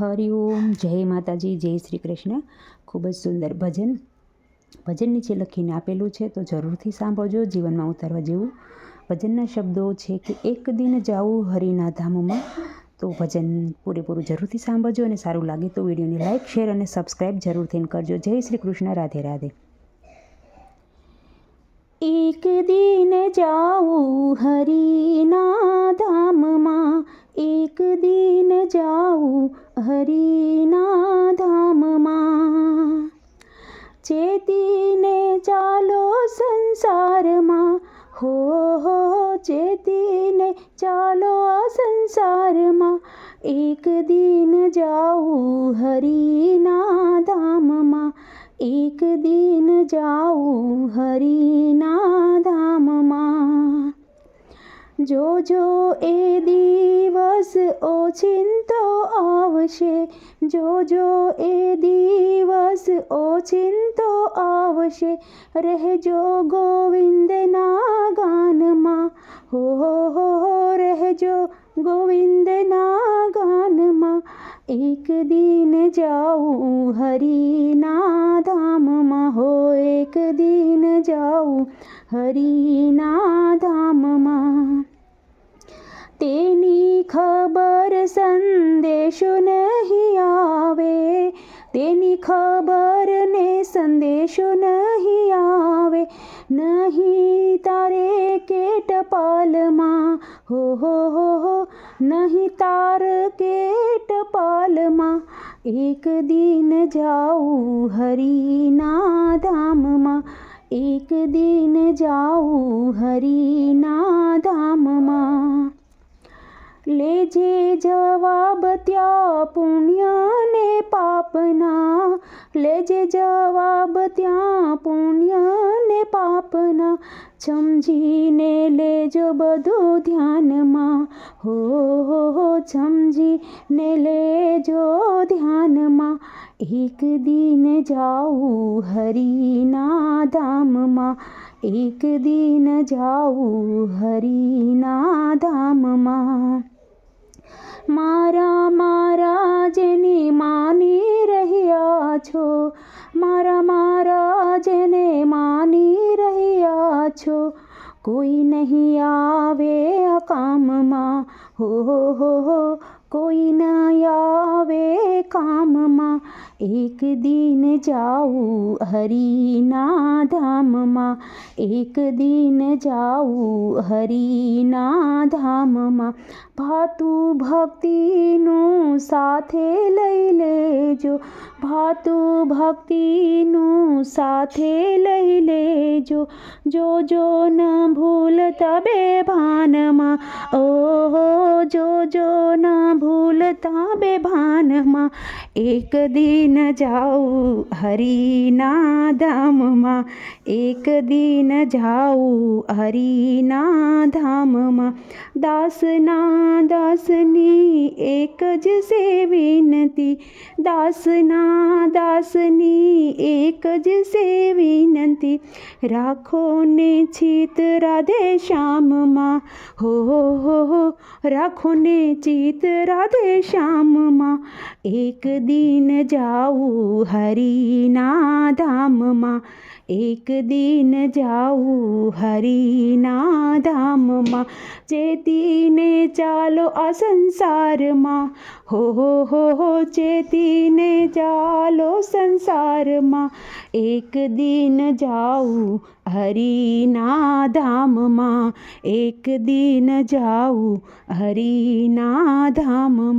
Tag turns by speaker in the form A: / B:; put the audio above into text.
A: હરિઓમ જય માતાજી, જય શ્રી કૃષ્ણ. ખૂબ જ સુંદર ભજન. ભજન નીચે લખીને આપેલું છે, તો જરૂરથી સાંભળજો, જીવનમાં ઉતારવા જેવું. ભજનના શબ્દો છે કે એક દિન જાવું હરિના ધામમાં તો ભજન પૂરેપૂરું જરૂરથી સાંભળજો અને સારું લાગે તો વિડીયોને લાઇક શેર અને સબસ્ક્રાઈબ જરૂરથી કરજો. જય શ્રી કૃષ્ણ, રાધે રાધે. એક દિન જાવું હરિના હો હો ચેતીને ચાલો આ સંસારમાં. એક દિન જાઉં હરિના ધામમાં. એક દિન જાઉં હરિના ધામમાં. જોજો એ દિવસ ઓચિંતો આવશે જોજો એ દિવસ ઓચિંતો આવશે રહેજો ગોવિંદના ગાનમાં હો હો હો રહેજો ગોવિંદના ગાનમાં એક દિન જાઉં હરિના ધામમાં હો, એક દિન જાઉં હરિના ધામમાં તેની ખબર સંદેશો નહીં આવે. તેની ખબર સંદેશો નહીં આવે, નહીં તારે કેટ પાલમાં હો હો હો હો, નહીં તાર કેટ પાલમાં એક દિન જાઉં હરિના ધામમાં એક દિન જાઉં હરિના ધામમાં લેજે જવાબ ત્યાં પુણ્ય પાપના લેજે જવાબ ત્યાં પુણ્ય ને પાપના, સમજીને લેજો બધું ધ્યાનમાં. હો હો સમજીને લેજો ધ્યાનમાં. એક દિન જાઉં હરિના ધામમાં, એક દિન જાઉં હરિના ધામમાં. મારા મારા જેની માની કોઈ નહીં આવે આ કામમાં હો હો હો કોઈ ના આવે કામમાં એક દિન જાઉં હરિના ધામમાં એક દિન જાઉં હરિના ધામમાં ભાતું ભક્તિનું સાથે લઈ લેજો, ભાતું ભક્તિનું સાથે લઈ લેજો. જોજો ન ભૂલતા બે ભાનમાં, ઓહો જોજો ન ભૂલતા બે ભાનમાં એક દિન જાઉં હરિના ધામમાં એક દિન જાઉં હરિના ધામમાં દાસના દાસની એક જ સે વિનંતી, દાસના દાસની એક જ સે વિનંતી. રાખો ને ચિત રાધે શ્યામમાં. હો હો હો રાખો ને ચિત રાધે શ્યામમાં. એક દિન જાઉં હરિના ધામમાં એક દિન જાઉં હરિના ધામમાં ચેતીને ચાલો આ સંસારમાં હો હો હો ચેતીને ચાલો સંસારમાં એક દિન જાઉં હરિના ધામમાં એક દિન જાઉં હરિના ધામમાં